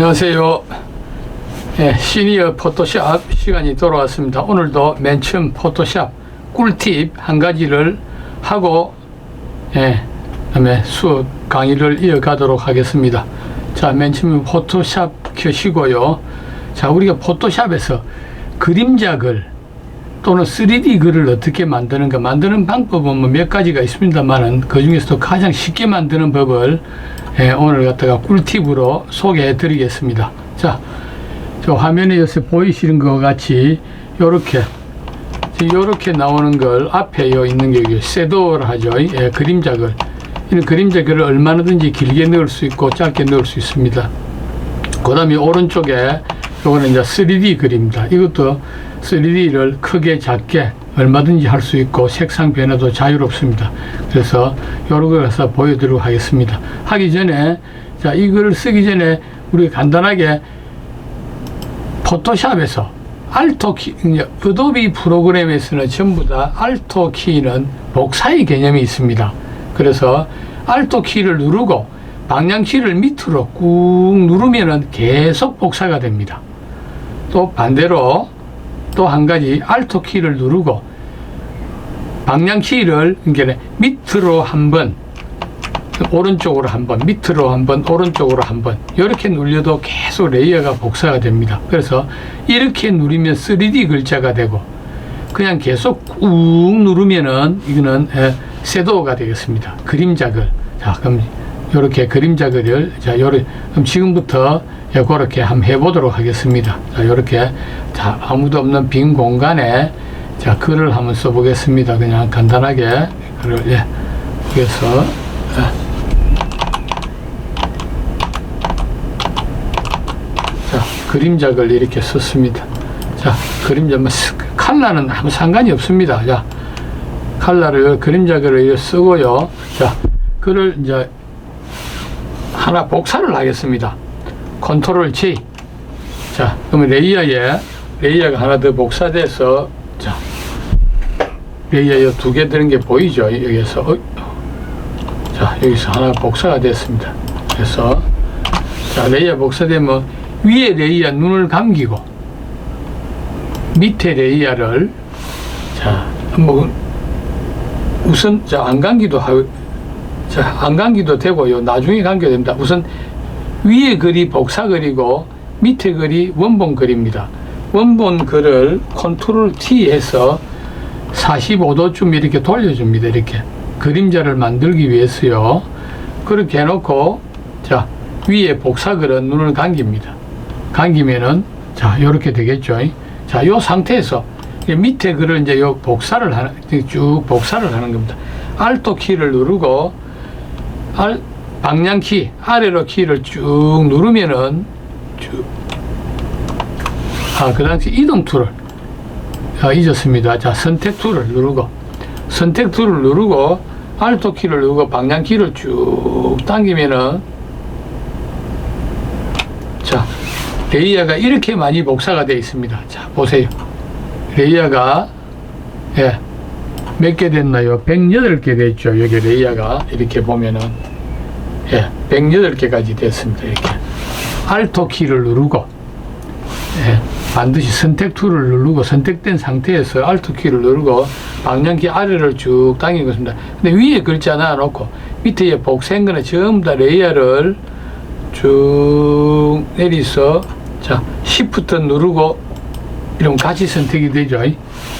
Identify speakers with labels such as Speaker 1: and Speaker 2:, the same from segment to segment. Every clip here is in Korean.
Speaker 1: 안녕하세요. 예, 시니어 포토샵 시간이 돌아왔습니다. 오늘도 맨 처음 포토샵 꿀팁 한 가지를 하고 예, 그다음에 수업 강의를 이어가도록 하겠습니다. 자, 맨 처음 포토샵 켜시고요. 자, 우리가 포토샵에서 그림작을 또는 3D 글을 어떻게 만드는가 만드는 방법은 뭐 몇 가지가 있습니다만은 그 중에서도 가장 쉽게 만드는 법을 예, 오늘 갖다가 꿀팁으로 소개해 드리겠습니다. 자, 저 화면에 요새 보이시는 것 같이 요렇게 요렇게 나오는 걸 앞에 요 있는 게 섀도우를 하죠. 예, 그림작을 이런 그림작을 얼마나든지 길게 넣을 수 있고 짧게 넣을 수 있습니다. 그 다음에 오른쪽에 요거는 이제 3D 그림입니다. 이것도 3D를 크게 작게 얼마든지 할 수 있고 색상 변화도 자유롭습니다. 그래서 요런 걸 해서 보여드리도록 하겠습니다. 하기 전에 자 이걸 쓰기 전에 우리 간단하게 포토샵에서 알토 키, 어도비 프로그램에서는 전부 다 알토 키는 복사의 개념이 있습니다. 그래서 알토 키를 누르고 방향 키를 밑으로 꾹 누르면은 계속 복사가 됩니다. 또 반대로 또 한 가지 알토 키를 누르고 방향 키를 밑으로 한 번, 오른쪽으로 한 번, 밑으로 한 번, 오른쪽으로 한 번, 이렇게 눌려도 계속 레이어가 복사가 됩니다. 그래서 이렇게 누르면 3D 글자가 되고, 그냥 계속 꾹 누르면은 이거는 에, 섀도우가 되겠습니다. 그림작을. 자, 그럼 이렇게 그림작을, 자, 요렇게, 그럼 지금부터 예, 그렇게 한번 해보도록 하겠습니다. 자, 요렇게, 자, 아무도 없는 빈 공간에 자, 글을 한번 써보겠습니다. 그냥 간단하게 글을, 예, 그래서, 자, 그림작을 이렇게 썼습니다. 자, 그림자, 뭐, 스- 칼라는 아무 상관이 없습니다. 자, 칼라를, 이렇게 쓰고요. 자, 글을 이제 하나 복사를 하겠습니다. 컨트롤 G. 자, 그러면 레이어에, 레이어가 하나 더 복사돼서, 자, 레이어 두개 되는 게 보이죠? 여기서. 어, 자, 여기서 하나 복사가 됐습니다. 그래서, 자, 레이어 복사되면 위에 레이어 눈을 감기고 밑에 레이어를 자, 뭐 우선 자, 안 감기도 하고 자, 안 감기도 되고요. 나중에 감겨도 됩니다. 우선 위에 글이 복사 글이고 밑에 글이 원본 글입니다. 원본 글을 컨트롤 T 해서 45도쯤 이렇게 돌려줍니다. 이렇게 그림자를 만들기 위해서요. 그렇게 해놓고 자 위에 복사글은 눈을 감깁니다. 감기면은 자 이렇게 되겠죠. 자요 상태에서 이 밑에 글을 이제 요 복사를 하는 쭉 복사를 하는 겁니다. 알토 키를 누르고 알 방향 키 아래로 키를 쭉 누르면은 쭉 아 그 당시 이동 툴을 아, 잊었습니다. 자 선택 툴을 누르고 선택 툴을 누르고 알토 키를 누르고 방향 키를 쭉 당기면은 자 레이어가 이렇게 많이 복사가 되어 있습니다. 자 보세요. 레이어가 예, 몇 개 됐나요? 108개 됐죠. 여기 레이어가 이렇게 보면은 예, 108개까지 됐습니다. 이렇게 알토 키를 누르고 예, 반드시 선택 툴을 누르고 선택된 상태에서 알토 키를 누르고 방향키 아래를 쭉 당기고 있습니다. 근데 위에 글자 놔놓고 밑에 복사한 거는 전부 다 레이어를 쭉 내리서 자 시프트 누르고 이러면 같이 선택이 되죠.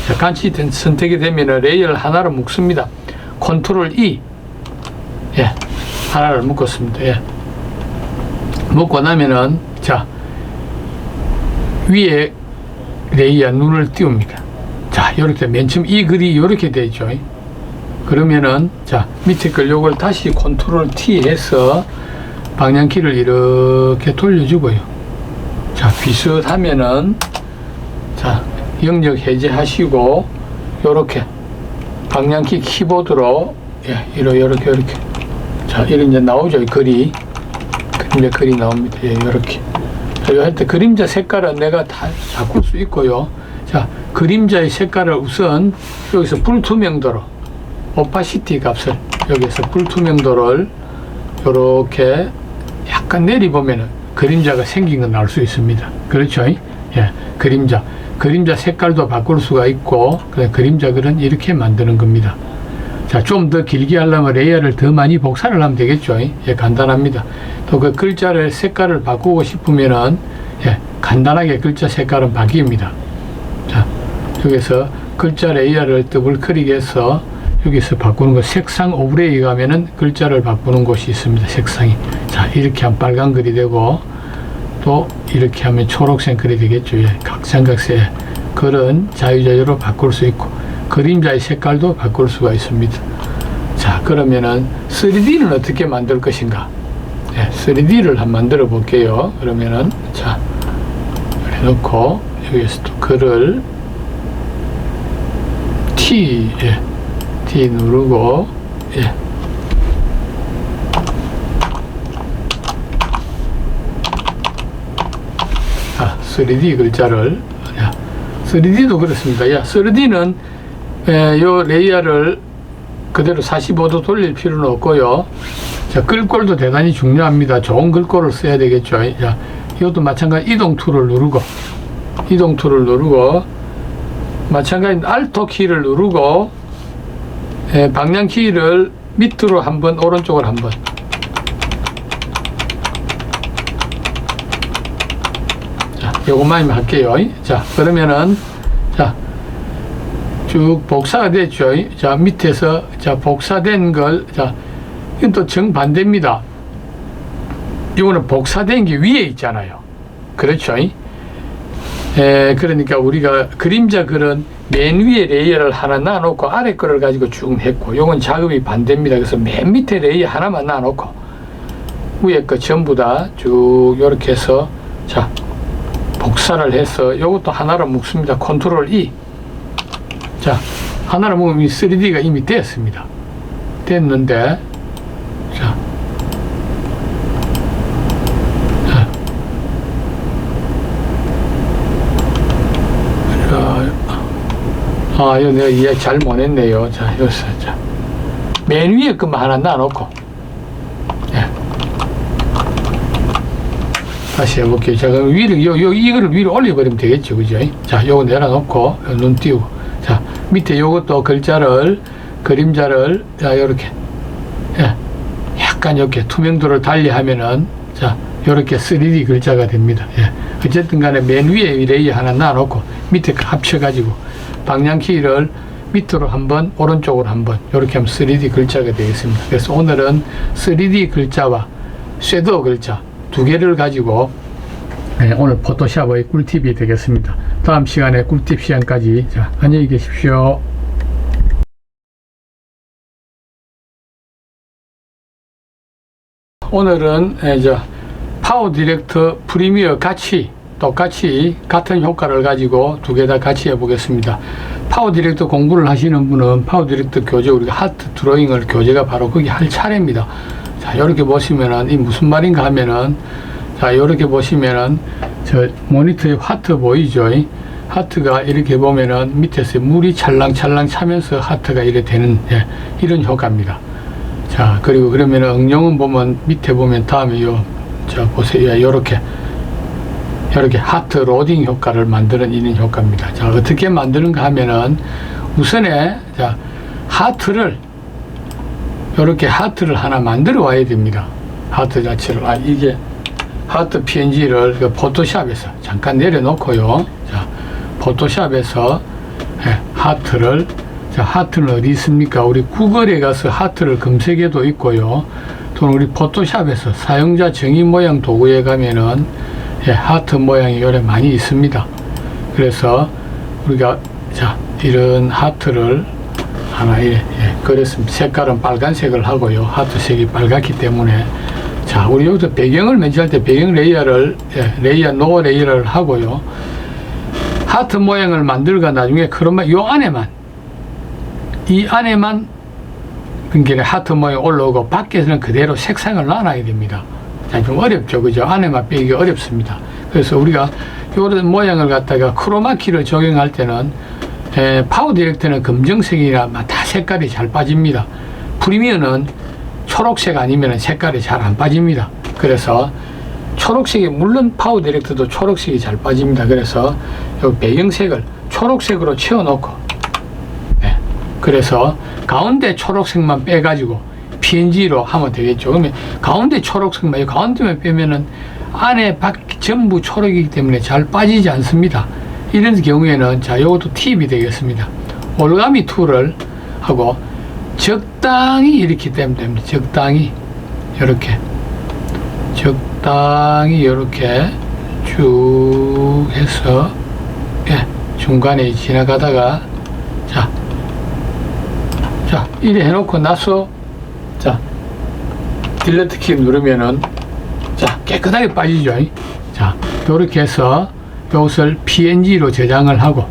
Speaker 1: 자, 같이 된- 선택이 되면 레이어를 하나로 묶습니다. 컨트롤 E 예 하나를 묶었습니다. 예. 묶고 나면은 자 위에 레이어 눈을 띄웁니다. 자 이렇게 맨 처음 이 글이 이렇게 되죠. 그러면은 자 밑에 걸 요걸 다시 컨트롤 T 해서 방향키를 이렇게 돌려주고요. 자, 비슷하면은, 자, 영역 해제하시고, 요렇게, 방향키 키보드로, 예, 이러, 요렇게, 요렇게. 자, 이런 이제 나오죠, 이 글이. 그림자 글이 나옵니다. 예, 요렇게. 자, 요 할때 그림자 색깔은 내가 다 바꿀 수 있고요. 자, 그림자의 색깔을 우선 여기서 불투명도로, 오파시티 값을 여기서 불투명도를 요렇게 약간 내리보면은 그림자가 생긴 건알수 있습니다. 그렇죠? 예, 그림자. 그림자 색깔도 바꿀 수가 있고, 그 그림자 글은 이렇게 만드는 겁니다. 자, 좀 더 길게 하려면 레이어를 더 많이 복사를 하면 되겠죠. 예, 간단합니다. 또 그 글자를 색깔을 바꾸고 싶으면은, 예, 간단하게 글자 색깔은 바뀝니다. 자, 여기서 글자 레이어를 더블 클릭해서 여기서 바꾸는 거 색상 오브레이 가면은 글자를 바꾸는 곳이 있습니다. 색상이. 자, 이렇게 하면 빨간 글이 되고 또 이렇게 하면 초록색 글이 되겠죠. 예, 각상각색 글은 자유자유로 바꿀 수 있고 그림자의 색깔도 바꿀 수가 있습니다. 자, 그러면은 3D는 어떻게 만들 것인가? 예, 3D를 한번 만들어 볼게요. 그러면은 자, 이렇게 놓고 여기서 또 글을 T, 예, T 누르고, 예. 아, 3D 글자를, 야, 3D도 그렇습니다. 야, 3D는 에, 요 레이어를 그대로 45도 돌릴 필요는 없고요. 자, 글꼴도 대단히 중요합니다. 좋은 글꼴을 써야 되겠죠. 자, 이것도 마찬가지 이동 툴을 누르고, 이동 툴을 누르고, 마찬가지 알토 키를 누르고, 에, 방향 키를 밑으로 한 번, 오른쪽으로 한 번. 자, 요것만 할게요. 자, 그러면은, 자, 쭉 복사가 됐죠. 자, 밑에서, 자, 복사된 걸, 자, 이건 또 정반대입니다. 이거는 복사된 게 위에 있잖아요. 그렇죠. 에, 그러니까 우리가 그림자 글은 맨 위에 레이어를 하나 놔놓고 아래 거를 가지고 쭉 했고, 요건 작업이 반대입니다. 그래서 맨 밑에 레이어 하나만 놔놓고, 위에 거 전부 다쭉 이렇게 해서, 자, 복사를 해서 요것도 하나로 묶습니다. 컨트롤 E. 자, 하나로 묶으면 3D가 이미 됐습니다. 됐는데, 자. 아, 이거 내가 이해 잘 못했네요. 자, 여기서, 자. 맨 위에 것만 하나 놔놓고, 예. 다시 해볼게요. 자, 그럼 위를, 요, 요, 이거를 위로 올려버리면 되겠죠. 그죠? 자, 요거 내려놓고, 눈 띄우고. 자, 밑에 요것도 글자를, 그림자를, 자, 요렇게. 예. 약간 이렇게 투명도를 달리 하면은, 자, 요렇게 3D 글자가 됩니다. 예. 어쨌든 간에 맨 위에 이 레이어 하나 놔놓고, 밑에 그 합쳐가지고, 방향키를 밑으로 한 번, 오른쪽으로 한 번, 이렇게 하면 3D 글자가 되겠습니다. 그래서 오늘은 3D 글자와 섀도우 글자 두 개를 가지고 네, 오늘 포토샵의 꿀팁이 되겠습니다. 다음 시간에 꿀팁 시간까지 자, 안녕히 계십시오. 오늘은 에, 저 파워 디렉터 프리미어 같이 똑같이 같은 효과를 가지고 두 개 다 같이 해보겠습니다. 파워 디렉터 공부를 하시는 분은 파워 디렉터 교재 우리가 하트 드로잉을 교재가 바로 거기 할 차례입니다. 자, 이렇게 보시면은 이 무슨 말인가 하면은 자, 이렇게 보시면은 저 모니터에 하트 보이죠? 이 하트가 이렇게 보면은 밑에서 물이 찰랑찰랑 차면서 하트가 이렇게 되는 예, 이런 효과입니다. 자, 그리고 그러면 응용은 보면 밑에 보면 다음에 요, 자, 보세요. 예, 요렇게. 이렇게 하트 로딩 효과를 만드는 이런 효과입니다. 자, 어떻게 만드는가 하면은 우선에, 자, 하트를, 이렇게 하트를 하나 만들어 와야 됩니다. 하트 자체를. 아, 이게 하트 PNG를 그 포토샵에서 잠깐 내려놓고요. 자, 포토샵에서 예, 하트를 자, 하트는 어디 있습니까? 우리 구글에 가서 하트를 검색해도 있고요. 또는 우리 포토샵에서 사용자 정의 모양 도구에 가면은 예, 하트 모양이 요래 많이 있습니다. 그래서 우리가 자, 이런 하트를 하나 예, 예, 그랬습니다. 색깔은 빨간색을 하고요. 하트 색이 빨갛기 때문에 자, 우리 여기서 배경을 매치할 때 배경 레이어를 예, 레이어 노 레이어를 하고요. 하트 모양을 만들고 나중에 그러면 요 안에만 이 안에만 그러니까 하트 모양 올라오고 밖에서는 그대로 색상을 놔놔야 됩니다. 자, 좀 어렵죠. 그죠? 안에만 빼기 어렵습니다. 그래서 우리가 이런 모양을 갖다가 크로마키를 적용할 때는 에, 파워 디렉터는 검정색이라 다 색깔이 잘 빠집니다. 프리미어는 초록색 아니면 색깔이 잘 안 빠집니다. 그래서 초록색이 물론 파워 디렉터도 초록색이 잘 빠집니다. 그래서 요 배경색을 초록색으로 채워놓고 네. 그래서 가운데 초록색만 빼가지고 PNG로 하면 되겠죠. 그러면 가운데 초록색만 이 가운데만 빼면은 안에 밖 전부 초록이기 때문에 잘 빠지지 않습니다. 이런 경우에는 자 이것도 팁이 되겠습니다. 올가미 툴을 하고 적당히 이렇게 되면 됩니다. 적당히 이렇게 적당히 이렇게 쭉 해서 예, 중간에 지나가다가 자, 자 이래 해놓고 나서 자 딜레트 키 누르면은 자 깨끗하게 빠지죠. 자 이렇게 해서 이것을 PNG로 저장을 하고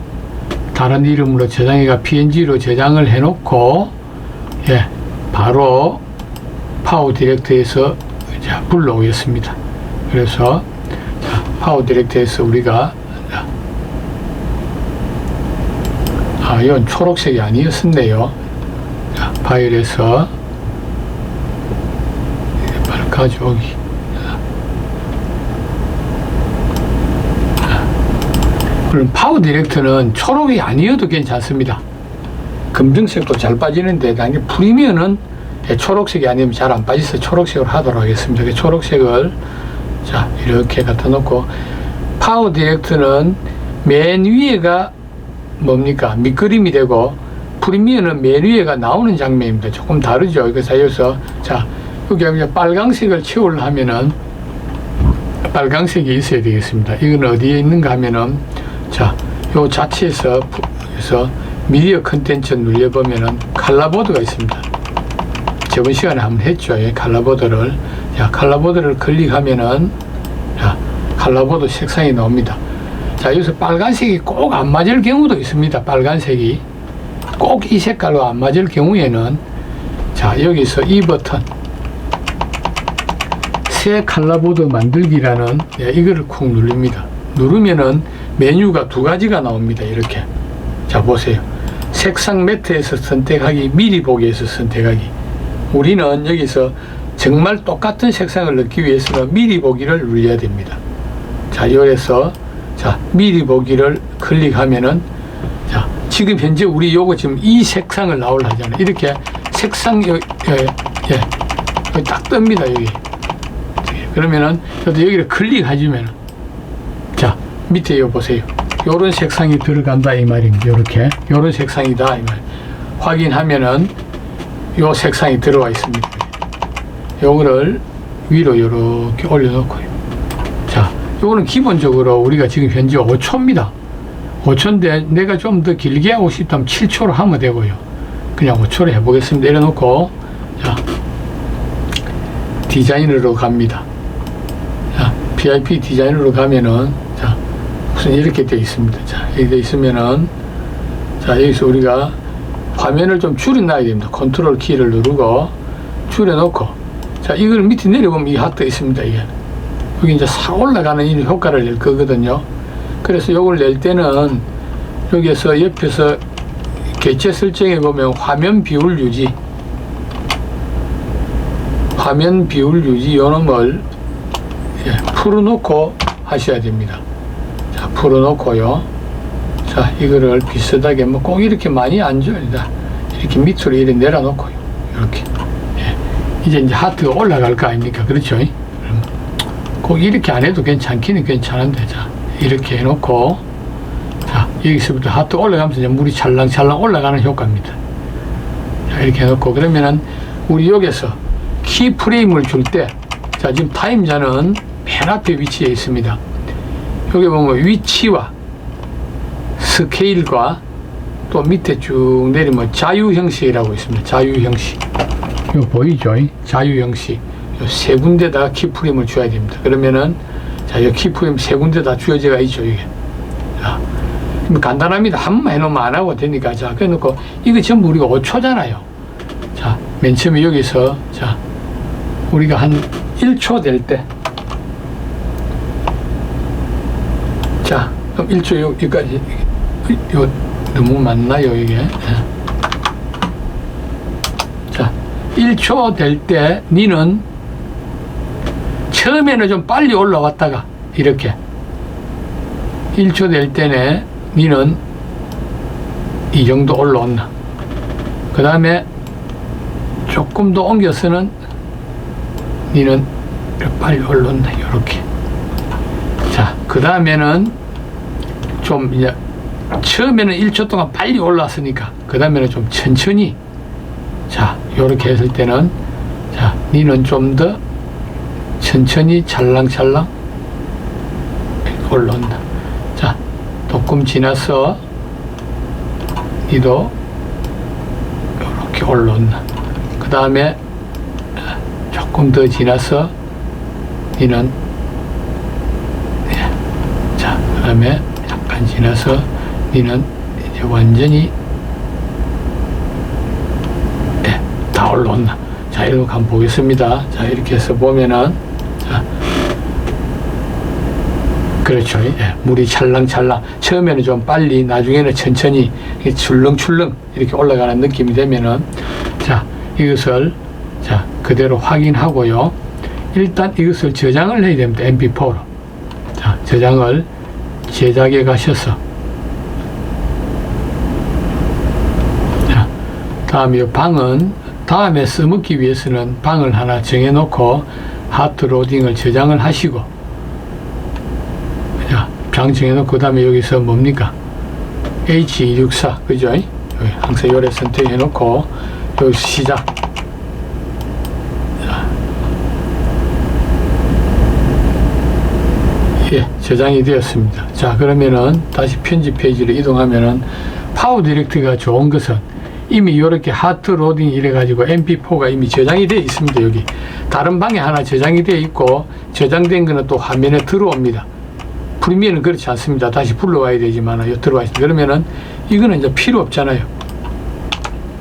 Speaker 1: 다른 이름으로 저장해가 PNG로 저장을 해놓고 예 바로 파워 디렉터에서 자, 불러오겠습니다. 그래서 자, 파워 디렉터에서 우리가 자, 아 이건 초록색이 아니었었네요. 자, 파일에서 바로 가져오기. 그럼 파워 디렉터는 초록이 아니어도 괜찮습니다. 검정색도 잘 빠지는데 당연히 프리미어는 예, 초록색이 아니면 잘 안 빠져서 초록색으로 하도록 하겠습니다. 그 초록색을 자 이렇게 갖다 놓고 파워 디렉터는 맨 위에가 뭡니까 밑그림이 되고 프리미어는 맨 위에가 나오는 장면입니다. 조금 다르죠. 이거 사이에서 자 여기 빨강색을 채우려 하면은 빨강색이 있어야 되겠습니다. 이건 어디에 있는가 하면은 자, 요 자체에서 그래서 미디어 컨텐츠 눌려보면은 칼라보드가 있습니다. 저번 시간에 한번 했죠. 이 칼라보드를. 자, 칼라보드를 클릭하면은 자, 칼라보드 색상이 나옵니다. 자, 여기서 빨간색이 꼭 안 맞을 경우도 있습니다. 빨간색이 꼭 이 색깔로 안 맞을 경우에는 자, 여기서 이 버튼 새 칼라보드 만들기라는 예, 이거를 콕 누릅니다. 누르면은 메뉴가 두 가지가 나옵니다. 이렇게. 자, 보세요. 색상 매트에서 선택하기, 미리 보기에서 선택하기. 우리는 여기서 정말 똑같은 색상을 넣기 위해서는 미리 보기를 눌러야 됩니다. 자, 여기서 자, 미리 보기를 클릭하면은 자, 지금 현재 우리 요거 지금 이 색상을 나오려 하잖아요. 이렇게 색상 여, 예, 예, 여기 딱 뜹니다. 여기. 그러면은 저도 여기를 클릭하시면은 자, 밑에 요 보세요. 요런 색상이 들어간다 이 말입니다. 요렇게. 요런 색상이다 이 말. 확인하면은 요 색상이 들어와 있습니다. 요거를 위로 요렇게 올려놓고요. 자, 요거는 기본적으로 우리가 지금 현재 5초입니다. 5초인데 내가 좀 더 길게 하고 싶다면 7초로 하면 되고요. 그냥 5초로 해보겠습니다. 이래놓고 자, 디자인으로 갑니다. 자, PIP 디자인으로 가면은 자, 무슨 이렇게 되어 있습니다. 자, 이렇게 되어 있으면은 자, 여기서 우리가 화면을 좀 줄여놔야 됩니다. 컨트롤 키를 누르고 줄여놓고 자, 이걸 밑에 내려보면 이 하트 있습니다. 이게 여기 이제 사 올라가는 이 효과를 낼 거거든요. 그래서 이걸 낼 때는 여기에서 옆에서 개체 설정에 보면 화면 비율 유지 화면 비율 유지 요놈을 예, 풀어놓고 하셔야 됩니다. 자, 풀어놓고요. 자, 이거를 비슷하게 뭐 꼭 이렇게 많이 안 줘야 다 이렇게 밑으로 이렇게 내려놓고요. 이렇게. 예. 이제 이제 하트가 올라갈 거 아닙니까? 그렇죠? 그럼 꼭 이렇게 안 해도 괜찮기는 괜찮은데, 자, 이렇게 해놓고, 자, 여기서부터 하트 올라가면서 이제 물이 찰랑찰랑 올라가는 효과입니다. 자, 이렇게 해놓고, 그러면은 우리 여기서 키 프레임을 줄 때, 자, 지금 타임자는 맨 앞에 위치해 있습니다. 여기 보면 위치와 스케일과 또 밑에 쭉 내리면 자유 형식이라고 있습니다. 자유 형식. 이거 보이죠? 자유 형식. 요세 군데다 키프레임을 줘야 됩니다. 그러면은 자, 이 키프레임 세 군데 다 주어져가 있죠, 이게. 자, 뭐 간단합니다. 한 번만 해놓으면 안 하고 되니까. 자, 그래놓고 이거 전부 우리가 5초잖아요. 자, 맨 처음에 여기서 자, 우리가 한 1초 될 때. 자, 그럼 1초 여기까지. 요, 너무 많나요, 이게? 예. 자, 1초 될 때, 니는 처음에는 좀 빨리 올라왔다가 이렇게 1초 될 때는 니는 이 정도 올라온다. 그 다음에 조금 더 옮겨서는 니는 빨리 올라온다. 이렇게. 자, 그 다음에는 좀 이제 처음에는 1초 동안 빨리 올랐으니까 그 다음에는 좀 천천히 자, 요렇게 했을 때는 자, 니는 좀 더 천천히 찰랑찰랑 올라온다. 자, 조금 지나서 니도 이렇게 올라온다. 그 다음에 조금 더 지나서 니는 예. 자, 그 다음에 약간 지나서 니는 이제 완전히 예, 다 올라온다. 자, 이렇게 한번 보겠습니다. 자, 이렇게 해서 보면은, 자, 그렇죠. 예, 물이 찰랑찰랑. 처음에는 좀 빨리, 나중에는 천천히, 이렇게 출렁출렁 이렇게 올라가는 느낌이 되면은, 자, 이것을, 자, 그대로 확인하고요. 일단 이것을 저장을 해야 됩니다. mp4로. 자, 저장을 제작에 가셔서, 자, 다음 이 방은 다음에 써먹기 위해서는 방을 하나 정해놓고 하트 로딩을 저장을 하시고. 자, 방 정해놓고 그 다음에 여기서 뭡니까? H264 그죠? 항상 요래 선택해놓고 여기서 시작 자. 예, 저장이 되었습니다. 자, 그러면은 다시 편집 페이지로 이동하면은 파워 디렉트가 좋은 것은 이미 이렇게 하트 로딩 이래 가지고 mp4가 이미 저장이 되어 있습니다. 여기 다른 방에 하나 저장이 되어 있고 저장된 거는 또 화면에 들어옵니다. 프리미어는 그렇지 않습니다. 다시 불러와야 되지만 요 들어와 있습니다. 그러면은 이거는 이제 필요 없잖아요.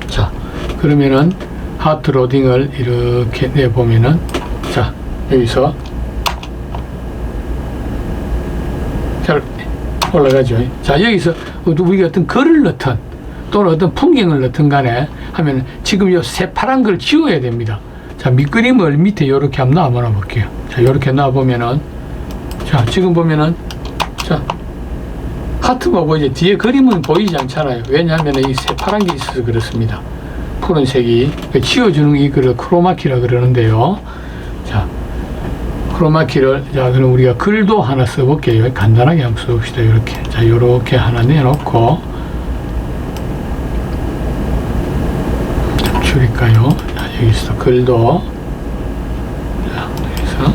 Speaker 1: 자, 그러면은 하트 로딩을 이렇게 내 보면은 자 여기서 잘 올라가죠. 자 여기서 우리가 어떤 글을 넣든 또는 어떤 풍경을 넣든 간에 하면 지금 요 새파란 걸 지워야 됩니다. 자 밑그림을 밑에 이렇게 한번 놔봐 볼게요. 자 이렇게 놔보면은 자 지금 보면은 자 하트가 보이지 뒤에 그림은 보이지 않잖아요. 왜냐하면 이 새파란 게 있어서 그렇습니다. 푸른색이 그 지워주는 이거를 크로마키라 그러는데요. 자 크로마키를 자 그럼 우리가 글도 하나 써볼게요. 간단하게 한번 써봅시다. 이렇게 자 이렇게 하나 내놓고 좀 줄일까요? 자 여기서 글도 자 여기서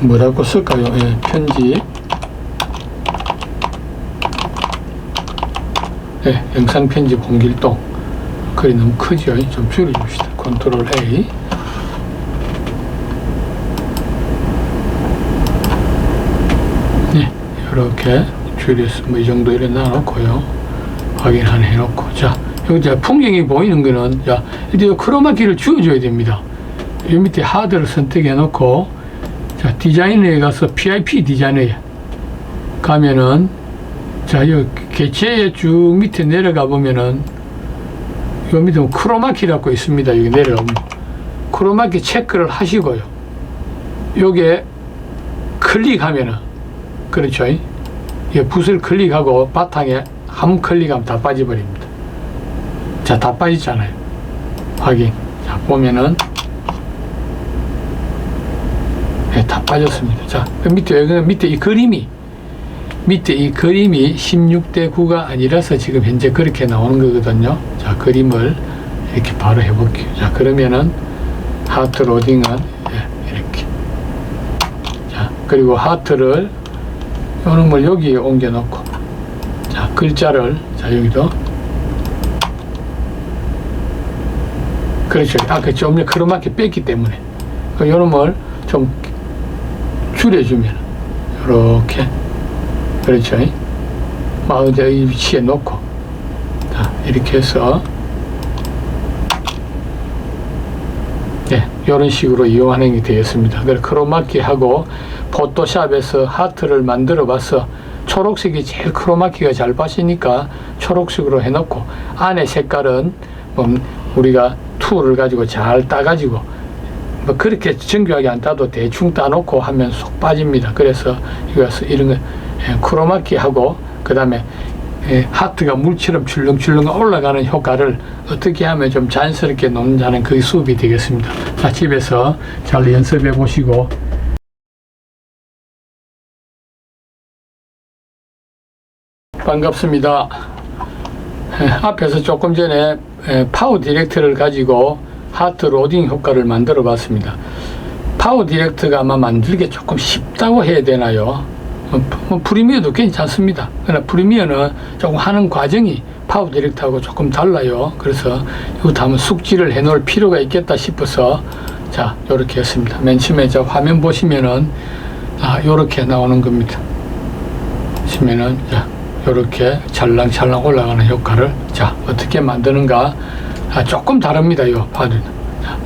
Speaker 1: 뭐라고 쓸까요? 예, 편집 네, 영상 편집 공길동 글이 너무 크죠? 좀 줄여줍시다. 컨트롤 A 네, 이렇게 줄여서 뭐 이 정도 이렇게 놔놓고요. 확인 하나 해놓고 자 여기 풍경이 보이는 거는 자 이제 크로마키를 지워줘야 됩니다. 이 밑에 하드를 선택해 놓고 자 디자인에 가서 PIP 디자인에 가면은 자, 요 개체의 쭉 밑에 내려가 보면은 요 밑에 보면 크로마키라고 있습니다. 여기 내려오면 크로마키 체크를 하시고요. 요게 클릭하면은 그렇죠. 이 붓을 클릭하고 바탕에 한 클릭하면 다 빠져버립니다. 자, 다 빠지잖아요. 확인. 자, 보면은 네, 다 빠졌습니다. 자, 그 밑에 여기 밑에 이 그림이 밑에 이 그림이 16대 9가 아니라서 지금 현재 그렇게 나오는 거거든요. 자, 그림을 이렇게 바로 해볼게요. 자, 그러면은 하트 로딩은 예, 이렇게. 자, 그리고 하트를 걸 여기에 옮겨 놓고 자, 글자를 자, 여기도 그렇죠. 아까 좀 전에 크로마키 뺐기 때문에 그 요런 걸좀 줄여주면 이렇게 그렇죠. 이 위치에 놓고 자, 이렇게 해서 네, 이런 식으로 이용하는 게 되겠습니다. 그래서 크로마키 하고 포토샵에서 하트를 만들어 봐서 초록색이 제일 크로마키가 잘 빠지니까 초록색으로 해놓고 안에 색깔은 뭐 우리가 툴을 가지고 잘 따가지고 뭐 그렇게 정교하게 안 따도 대충 따놓고 하면 쏙 빠집니다. 그래서 이거 이런 거 예, 크로마키 하고 그 다음에 예, 하트가 물처럼 출렁출렁 올라가는 효과를 어떻게 하면 좀 자연스럽게 놓는다는 그 수업이 되겠습니다. 자, 집에서 잘 연습해 보시고 반갑습니다. 예, 앞에서 조금 전에 예, 파워 디렉트를 가지고 하트 로딩 효과를 만들어 봤습니다. 파워 디렉트가 아마 만들기 조금 쉽다고 해야 되나요? 뭐, 뭐 프리미어도 괜찮습니다. 그러나 프리미어는 조금 하는 과정이 파워 디렉트하고 조금 달라요. 그래서 이것도 한번 숙지를 해 놓을 필요가 있겠다 싶어서 자, 요렇게 했습니다. 맨 처음에 저 화면 보시면은 아, 요렇게 나오는 겁니다. 보시면은 자, 요렇게 찰랑찰랑 올라가는 효과를 자, 어떻게 만드는가 아, 조금 다릅니다. 요 파드. 자,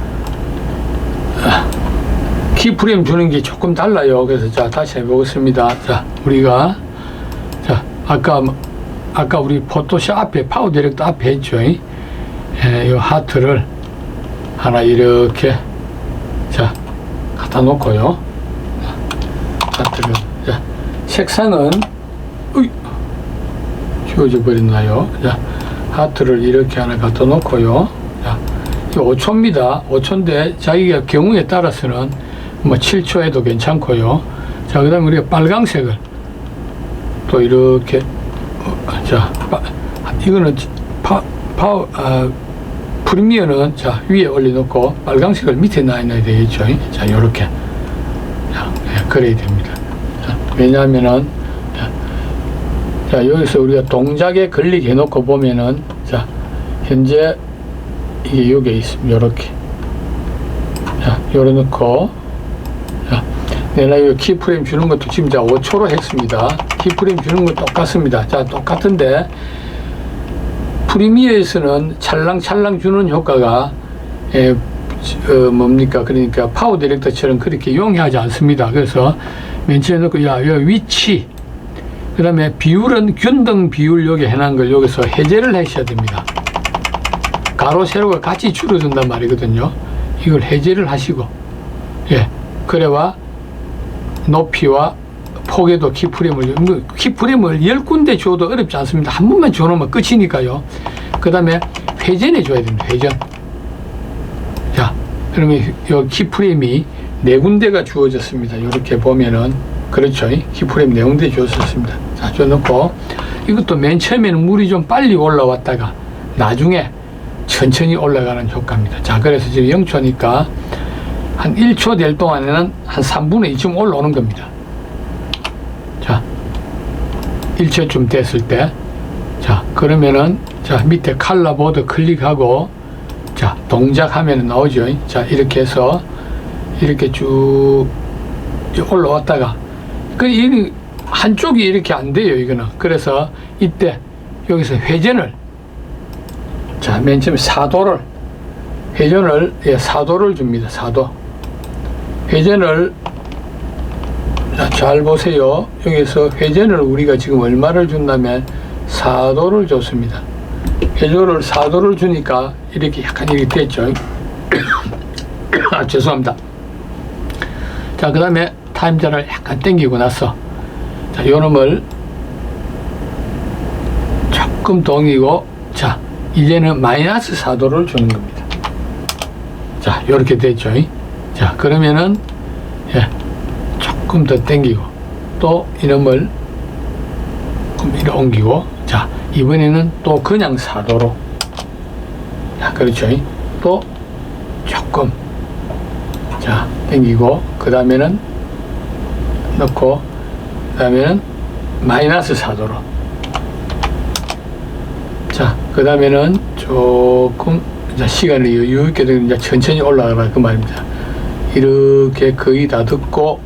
Speaker 1: 아, 키프레임 주는 게 조금 달라요. 그래서 자 다시 해보겠습니다. 자 우리가 자 아까 뭐- 아까 우리 포토샵 앞에 파워 디렉터 앞에 했죠. 이 예, 요 하트를 하나 이렇게 자 갖다 놓고요. 자, 하트를 자 색상은 으이, 지워져 버렸나요? 자 하트를 이렇게 하나 갖다 놓고요. 자, 이 5초입니다. 5초인데 자기가 경우에 따라서는 뭐 7초에도 괜찮고요. 자, 그 다음에 우리가 빨강색을 또 이렇게, 어, 자, 파, 이거는 파, 파, 아, 프리미어는 자, 위에 올려놓고 빨강색을 밑에 놔야 되겠죠. 자, 요렇게. 자, 예, 그래야 됩니다. 자, 왜냐하면은, 자, 자, 여기서 우리가 동작에 걸리게 해놓고 보면은, 자, 현재 이게 여기에 있습니다. 요렇게. 자, 요래 놓고, 자, 내가 이 키프레임 주는 것도 지금 자 5초로 했습니다. 키프레임 주는 건 똑같습니다. 자, 똑같은데, 프리미어에서는 찰랑찰랑 주는 효과가, 에, 어, 뭡니까. 그러니까 파워 디렉터처럼 그렇게 용이하지 않습니다. 그래서 맨 처음에 놓고, 야, 여 위치, 그 다음에 비율은 균등 비율 여기 해놓은 걸 여기서 해제를 하셔야 됩니다. 가로, 세로가 같이 줄어든단 말이거든요. 이걸 해제를 하시고, 예. 그래와 높이와 폭에도 키프레임을, 뭐 키프레임을 열 군데 줘도 어렵지 않습니다. 한 번만 줘놓으면 끝이니까요. 그 다음에 회전해 줘야 됩니다. 회전. 자, 그러면 이 키프레임이 네 군데가 주어졌습니다. 이렇게 보면은, 그렇죠. 키프레임 네 군데 주어졌습니다. 자, 줘놓고, 이것도 맨 처음에는 물이 좀 빨리 올라왔다가, 나중에 천천히 올라가는 효과입니다. 자, 그래서 지금 0초니까 한 1초 될 동안에는 한 3분의 2쯤 올라오는 겁니다. 자, 1초쯤 됐을 때, 자, 그러면은, 자, 밑에 칼라보드 클릭하고, 자, 동작하면 나오죠. 자, 이렇게 해서, 이렇게 쭉 올라왔다가, 그, 이, 한쪽이 이렇게 안 돼요, 이거는. 그래서 이때, 여기서 회전을, 자, 맨 처음에 사도를, 회전을, 예, 사도를 줍니다, 사도. 회전을 자, 잘 보세요. 여기서 회전을 우리가 지금 얼마를 준다면 4도를 줬습니다. 회전을 4도를 주니까 이렇게 약간 이렇게 됐죠. 아, 죄송합니다. 자, 그 다음에 타임자를 약간 당기고 나서 자, 요 놈을 조금 동이고 자, 이제는 마이너스 4도를 주는 겁니다. 자, 요렇게 됐죠. 자, 그러면은 예, 조금 더 당기고 또 이놈을 이렇게 옮기고 자 이번에는 또 그냥 사도로. 자 그렇죠. 또 조금 자 당기고 그 다음에는 넣고 그 다음에는 마이너스 사도로. 자 그 다음에는 조금 시간을 여유 있게 되면 천천히 올라가라 그 말입니다 이렇게 거의 다 듣고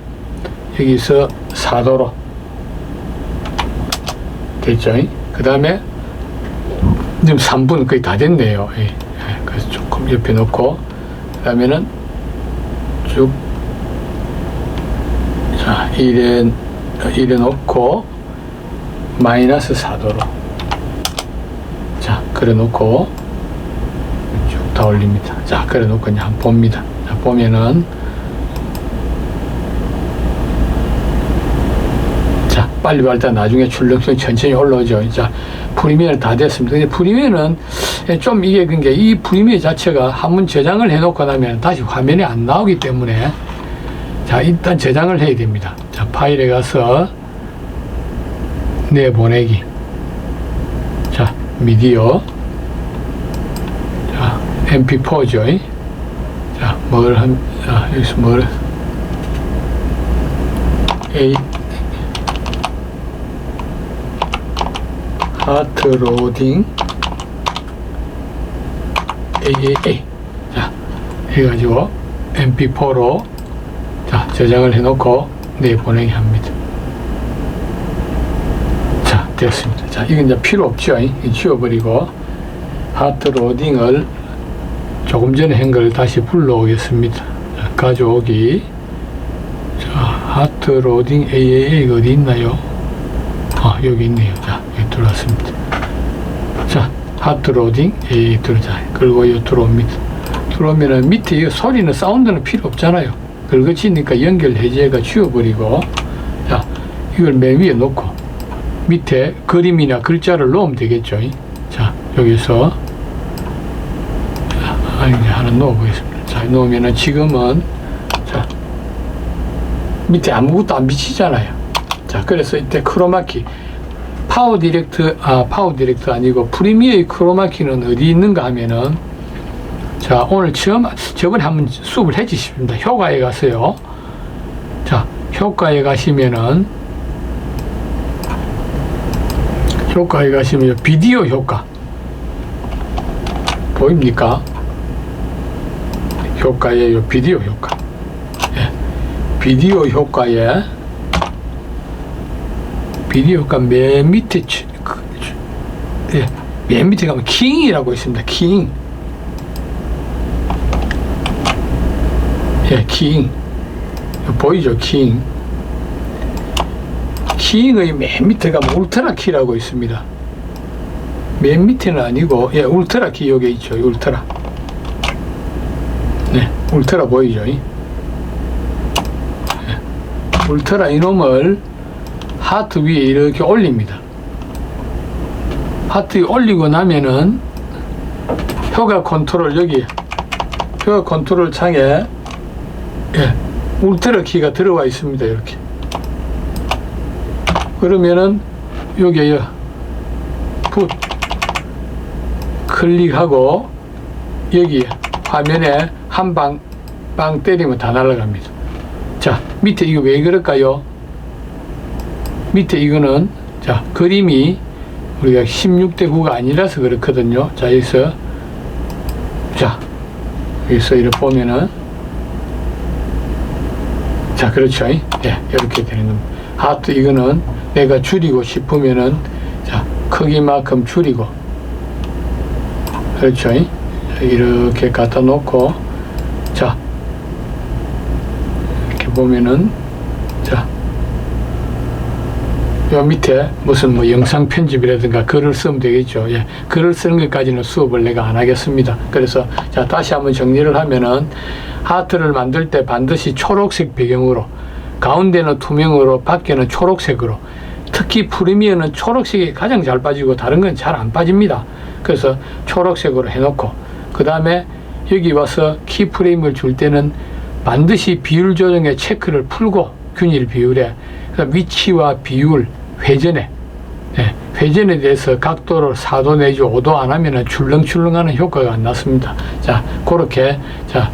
Speaker 1: 여기서 4도로 됐죠? 그 다음에 지금 3분 거의 다 됐네요. 예. 예. 그래서 조금 옆에 놓고 그 다음에는 쭉 자, 이래, 이래 놓고 마이너스 4도로 그래 놓고 쭉 다 올립니다. 자, 그래 놓고 한번 봅니다. 자, 보면은 자, 빨리 발다 나중에 출력성 천천히 올라오죠. 자, 프리미어는 다 됐습니다. 근데 프리미어는 좀 이게 그게 이 프리미어 자체가 한번 저장을 해놓고 나면 다시 화면에 안 나오기 때문에 자, 일단 저장을 해야 됩니다. 자, 파일에 가서 내보내기. 자, 미디어. 자, mp4죠. 자, 뭘 한, 자, 여기서 뭘, A, 하트 로딩, AAA. 자, 해가지고 mp4로 자, 저장을 해놓고 내보내기 합니다. 자, 됐습니다. 자, 이건 이제 필요 없죠. 이 지워버리고 하트 로딩을 조금 전에 한 걸 다시 불러오겠습니다. 자, 가져오기. 자, 하트 로딩 AAA가 어디 있나요? 아, 여기 있네요. 자, 들어왔습니다. 자, 하트 로딩 AA 들어자. 그리고 이 들어옵니다. 들어오면은 밑에 이 소리는 사운드는 필요 없잖아요. 긁어치니까 연결 해제가 지워버리고 자 이걸 맨 위에 놓고 밑에 그림이나 글자를 넣으면 되겠죠 자 여기서 자, 아, 이제 하나 넣어보겠습니다 자 넣으면은 지금은 자 밑에 아무것도 안 비치잖아요 자 그래서 이때 크로마키 파워 디렉트 아 파워 디렉트 아니고 프리미어의 크로마키는 어디 있는가 하면은 자, 오늘 처음, 저번에 한번 수업을 해주십니다. 효과에 가서요. 자, 효과에 가시면은, 효과에 가시면 비디오 효과. 보입니까? 효과에 요 비디오 효과. 예. 비디오 효과에, 비디오 효과 맨 밑에, 치- 그, 치- 예, 맨 밑에 가면 킹이라고 있습니다. 킹. 예, 킹. 보이죠, 킹. 킹의 맨 밑에 가면 울트라 키라고 있습니다. 맨 밑에는 아니고, 예, 울트라 키 여기 있죠, 울트라. 네, 울트라 보이죠? 예. 울트라 이놈을 하트 위에 이렇게 올립니다. 하트 올리고 나면은 효과 컨트롤 여기 효과 컨트롤 창에 예, 울트라 키가 들어와 있습니다. 이렇게. 그러면은 여기에 풋 클릭하고 여기 화면에 한 방 빵 때리면 다 날아갑니다. 자, 밑에 이거 왜 그럴까요? 밑에 이거는 자, 그림이 우리가 16대 9가 아니라서 그렇거든요. 자, 여기서 자, 여기서 이렇게 보면은 자, 그렇죠. 예, 이렇게 되는 겁니다. 하트 이거는 내가 줄이고 싶으면은 자, 크기만큼 줄이고 그렇죠. 자, 이렇게 갖다 놓고 자, 이렇게 보면은 자, 요 밑에 무슨 뭐 영상 편집이라든가 글을 쓰면 되겠죠. 예. 글을 쓰는 것까지는 수업을 내가 안 하겠습니다. 그래서 자, 다시 한번 정리를 하면은 하트를 만들 때 반드시 초록색 배경으로 가운데는 투명으로 밖에는 초록색으로 특히 프리미어는 초록색이 가장 잘 빠지고 다른 건 잘 안 빠집니다. 그래서 초록색으로 해놓고 그 다음에 여기 와서 키프레임을 줄 때는 반드시 비율 조정에 체크를 풀고 균일 비율에 위치와 비율 회전에 예, 회전에 대해서 각도를 4도 내지 5도 안 하면은 출렁출렁하는 효과가 안 났습니다. 자, 그렇게 자,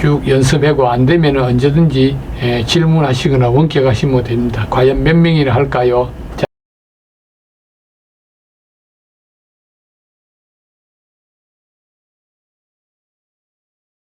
Speaker 1: 쭉 연습하고 안 되면은 언제든지 예, 질문하시거나 원격하시면 됩니다. 과연 몇 명이나 할까요?